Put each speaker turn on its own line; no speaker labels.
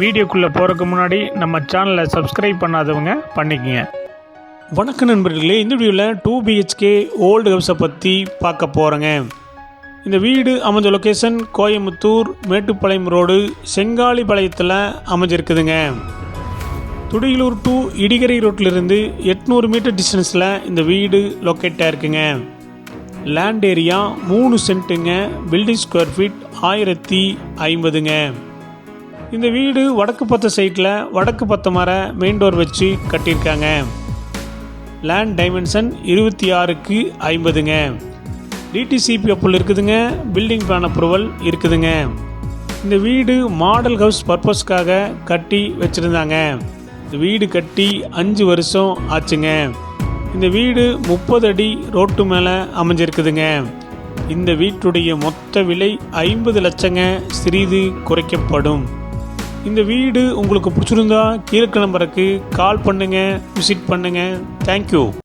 வீடியோக்குள்ளே போகிறதுக்கு முன்னாடி நம்ம சேனலை சப்ஸ்கிரைப் பண்ணாதவங்க பண்ணிக்கங்க. வணக்கம் நண்பர்களே இந்த வீடியோவில் டூ பிஹெச்கே ஓல்டு ஹவுஸை பற்றி பார்க்க போகிறேங்க இந்த வீடு அமைஞ்ச லொக்கேஷன் கோயம்புத்தூர் மேட்டுப்பாளையம் ரோடு செங்காலிபாளையத்தில் அமைஞ்சிருக்குதுங்க. துடியலூர் டு இடிகரை ரோட்டிலிருந்து எட்நூறு மீட்டர் டிஸ்டன்ஸில் இந்த வீடு லொக்கேட்டாக இருக்குங்க லேண்ட் ஏரியா மூணு சென்ட்டுங்க பில்டிங் ஸ்கொயர் ஃபீட் ஆயிரத்தி ஐம்பதுங்க. இந்த வீடு வடக்கு பத்த சைட்டில் வடக்கு பத்த மர மெயின் டோர் வச்சு கட்டியிருக்காங்க. லேண்ட் டைமென்ஷன் இருபத்தி ஆறுக்கு ஐம்பதுங்க. டிடிசிபி அப்புள் இருக்குதுங்க. பில்டிங் பிளான் அப்ரூவல் இருக்குதுங்க. இந்த வீடு மாடல் ஹவுஸ் பர்பஸ்க்காக கட்டி வச்சுருந்தாங்க. இந்த வீடு கட்டி அஞ்சு வருஷம் ஆச்சுங்க. இந்த வீடு முப்பது அடி ரோட்டு மேலே அமைஞ்சிருக்குதுங்க. இந்த வீட்டுடைய மொத்த விலை ஐம்பது லட்சங்க. சிறிது குறைக்கப்படும். இந்த வீடு உங்களுக்கு பிடிச்சிருந்தா கீழே நம்பருக்கு கால் பண்ணுங்கள் விசிட் பண்ணுங்கள் தேங்க்யூ